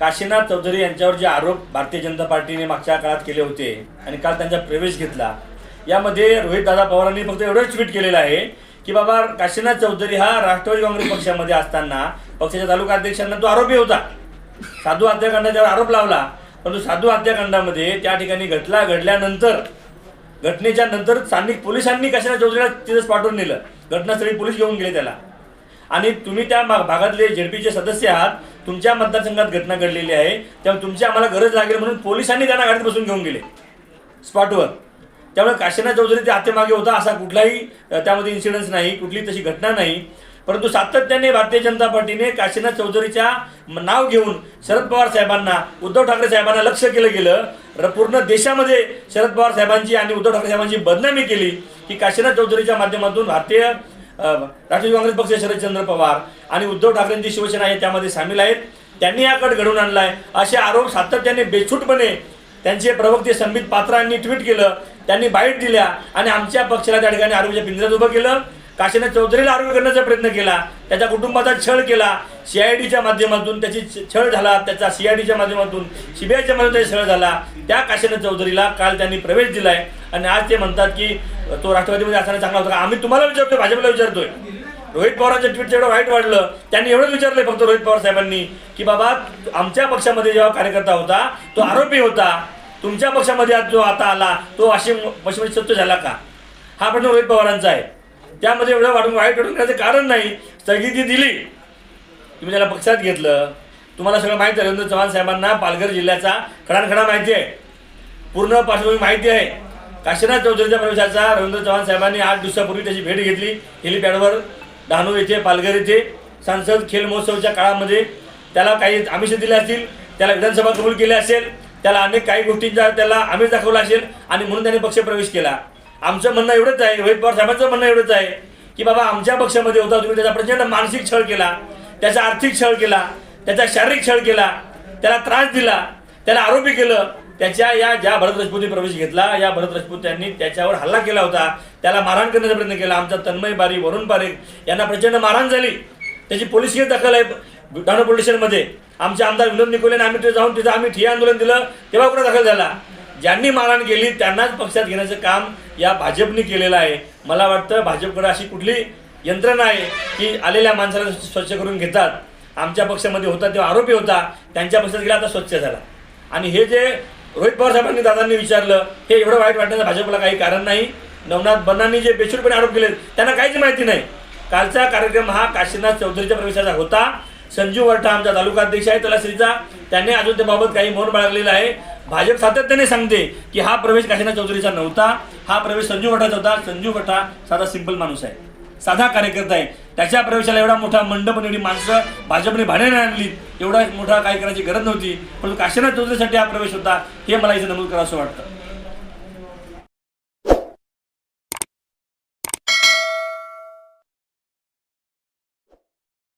काशीनाथ चौधरी यांच्यावर जे आरोप भारतीय जनता पार्टीने मागच्या काळात केले होते आणि काल त्यांचा प्रवेश घेतला यामध्ये रोहितदादा पवारांनी फक्त एवढंच ट्विट केलेलं आहे की बाबा काशीनाथ चौधरी हा राष्ट्रवादी काँग्रेस पक्षामध्ये असताना पक्षाच्या तालुका अध्यक्षांना तो आरोपी होता. साधू हत्याकांडाच्यावर आरोप लावला परंतु साधू हत्याकांडामध्ये त्या ठिकाणी घटला घडल्यानंतर घटनेच्या नंतर स्थानिक पोलिसांनी काशीनाथ चौधरीला तिथंच पाठवून नेलं. घटनास्थळी पोलीस घेऊन गेले त्याला. आणि तुम्ही त्या भागातले झेडपीचे सदस्य आहात तुमच्या मतदारसंघात घटना घडलेली आहे त्यामुळे तुमची आम्हाला गरज लागेल म्हणून पोलिसांनी त्यांना गाडीत बसून घेऊन गेले. स्पॉटवर. त्यामुळे काशीनाथ चौधरी ते हातेमागे होता असा कुठलाही त्यामध्ये इन्सिडन्स नाही कुठली तशी घटना नाही. परंतु सातत्याने भारतीय जनता पार्टीने काशीनाथ चौधरीच्या नाव घेऊन शरद पवार साहेबांना उद्धव ठाकरे साहेबांना लक्ष केलं गेलं. र- पूर्ण देशामध्ये शरद पवार साहेबांची आणि उद्धव ठाकरे साहेबांची बदनामी केली की काशीनाथ चौधरीच्या माध्यमातून भारतीय राष्ट्रवादी काँग्रेस पक्ष शरदचंद्र पवार आणि उद्धव ठाकरेंची शिवसेना आहे त्यामध्ये सामील आहेत. त्यांनी हा कट घडवून आणलाय. असे आरोप सातत्याने बेछूटपणे त्यांचे प्रवक्ते संबित पात्रांनी ट्विट केलं. त्यांनी बाईट दिल्या आणि आमच्या पक्षाला त्या ठिकाणी आरोपीच्या पिंजऱ्यात उभं केलं. काशीनाथ चौधरीला आरोग्य करण्याचा प्रयत्न केला. त्याच्या कुटुंबाचा छळ केला. सीआयडीच्या माध्यमातून त्याची छळ झाला. त्याचा सीआयडीच्या माध्यमातून सीबीआयच्या माध्यमातून छळ झाला. त्या काशीनाथ चौधरीला काल त्यांनी प्रवेश दिलाय. आणि आज ते म्हणतात की तो राष्ट्रवादीमध्ये असताना चांगला होता. का आम्ही तुम्हाला विचारतोय भाजपला विचारतोय. रोहित पवारांच्या ट्विट एवढं वाईट वाढलं त्यांनी एवढंच विचारलंय फक्त रोहित पवार साहेबांनी की बाबा आमच्या पक्षामध्ये जेव्हा कार्यकर्ता होता तो आरोपी होता. तुमच्या पक्षामध्ये आज जो आता आला तो वाशिम पक्षामध्ये सत्य झाला का? हा प्रश्न रोहित पवारांचा आहे. त्यामध्ये एवढं वाढून वाईट वाटून करायचं कारण नाही. स्थगिती दिली. तुम्ही त्याला पक्षात घेतलं तुम्हाला सगळं माहिती आहे. रवींद्र चव्हाण साहेबांना पालघर जिल्ह्याचा खडानखडा माहिती आहे. पूर्ण पार्श्वभूमी माहिती आहे. काशीनाथ चौधरीच्या प्रवेशाचा रवींद्र चव्हाण साहेबांनी आठ दिवसापूर्वी त्याची भेट घेतली. हेलिपॅडवर डहाणू येथे पालघर येथे. सांसद खेल महोत्सवच्या काळामध्ये त्याला काही आमिष दिले असतील त्याला विधानसभा कबूल केली असेल त्याला अनेक काही गोष्टींचा त्याला आमिष दाखवला असेल आणि म्हणून त्याने पक्ष प्रवेश केला. आमचं म्हणणं एवढंच आहे रोहित पवार साहेबांचं म्हणणं एवढंच आहे की बाबा आमच्या पक्षामध्ये होता तुम्ही त्याचा प्रचंड मानसिक छळ केला त्याचा आर्थिक छळ केला त्याचा शारीरिक छळ केला त्याला त्रास दिला त्याला आरोपी केलं त्याच्या या ज्या भरत राजपूतने प्रवेश घेतला या भरत राजपूत यांनी त्याच्यावर हल्ला केला होता. त्याला मारहाण करण्याचा प्रयत्न केला. आमचा तन्मय बारी वरुण पारेख यांना प्रचंड मारहाण झाली. त्याची पोलीस केस दाखल आहे डॉन पोलीस स्टेशनमध्ये. आमचे आमदार विनोद निकोले आम्ही तिथे जाऊन तिथं आम्ही ठिय्या आंदोलन दिलं. तेव्हा कुठं दाखल झाला? ज्यांनी मारहाण केली त्यांनाच पक्षात घेण्याचं काम या भाजपने केलेलं आहे. मला वाटतं भाजपकडे अशी कुठली यंत्रणा आहे की आलेल्या माणसाला स्वच्छ करून घेतात. आमच्या पक्षामध्ये होता तेव्हा आरोपी होता. त्यांच्या पक्षात गेला आता स्वच्छ झाला. आणि हे जे रोहित पवार साहेबांनी दादांनी विचारलं हे एवढं वाईट वाटण्याचं भाजपला काही कारण नाही? नवनाथ बन्नांनी जे बेशूरपणे आरोप केले त्यांना काहीच माहिती नाही. कालचा कार्यक्रम हा काशीनाथ चौधरीच्या प्रवेशाचा होता. संजू वरठा आमचा तालुका अध्यक्ष आहे तलाश्रीचा त्याने अजून त्याबाबत काही मौन बाळगलेलं आहे. भाजप सातत्याने सांगते की हा प्रवेश काशीनाथ चौधरीचा नव्हता. हा प्रवेश संजू भटाचा होता. संजू भटा साधा सिंपल माणूस आहे. साधा कार्यकर्ता आहे. त्याच्या प्रवेशाला एवढा मोठा मंडप आणि एवढी माणसं भाजपने भाड्याने आणली एवढा मोठा काय करायची गरज नव्हती. परंतु काशीनाथ चौधरीसाठी हा प्रवेश होता हे मला इथे नमूद करावं असं वाटतं.